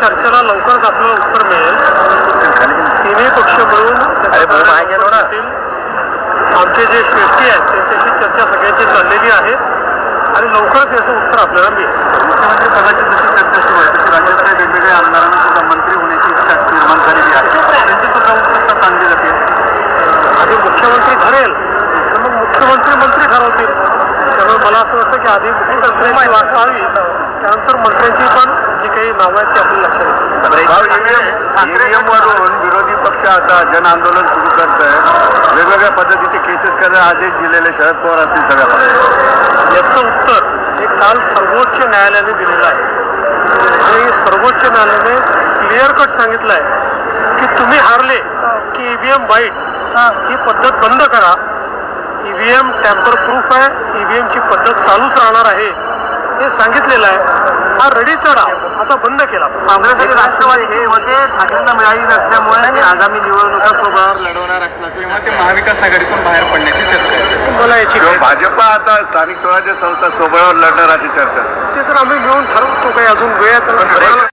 चर्चेला लवकरच आपल्याला उत्तर मिळेल. तिन्ही पक्ष मिळून. आमचे जे श्रेष्ठी आहेत त्यांच्याशी चर्चा सगळ्यांची चाललेली आहे. आणि लवकरच याचं उत्तर आपल्याला मिळेल. मुख्यमंत्री पदाची जशी चर्चा सुरू आहे तशी राज्यातल्या वेगवेगळ्या आमदारांना सुद्धा मंत्री होण्याची इच्छा निर्माण झालेली आहे. त्यांची सुद्धा उत्सुकता ताणली जाते. आधी मुख्यमंत्री ठरेल तर मग मुख्यमंत्री मंत्री ठरवतील. त्यामुळे मला असं वाटतं की आधी मुख्यमंत्र्यांची वाट पाहावी त्यानंतर मंत्र्यांची पण जी काही नावं आहेत ती आपल्याला लक्षात ईव्हीएम वरून विरोधी पक्ष आता जन आंदोलन सुरू करत आहे वेगवेगळ्या पद्धतीचे केसेस करायला आदेश दिलेले शरद पवार असतील सगळ्या. याचं उत्तर हे काल सर्वोच्च न्यायालयाने दिलेलं आहे. आणि सर्वोच्च न्यायालयाने क्लिअर कट सांगितलं आहे की तुम्ही हारले की ईव्हीएम वाईट. ही. पद्धत बंद करा. ईव्हीएम टॅम्पर प्रूफ आहे. ईव्हीएमची पद्धत चालूच राहणार आहे. हे सांगितलेलं आहे. हा रडीचा डाव आता बंद केला. काँग्रेस आणि राष्ट्रवादी हे होते ठाकरेंना मिळाली नसल्यामुळे ते आगामी निवडणुका स्वबळावर लढवणार असल्याचं किंवा ते महाविकास आघाडीतून बाहेर पडण्याची चर्चा आहे. मला याची भाजपा आता स्थानिक स्वराज्य संस्था सोबळावर लढणार अशी चर्चा ते तर आम्ही मिळून ठरवतो काही अजून वेळ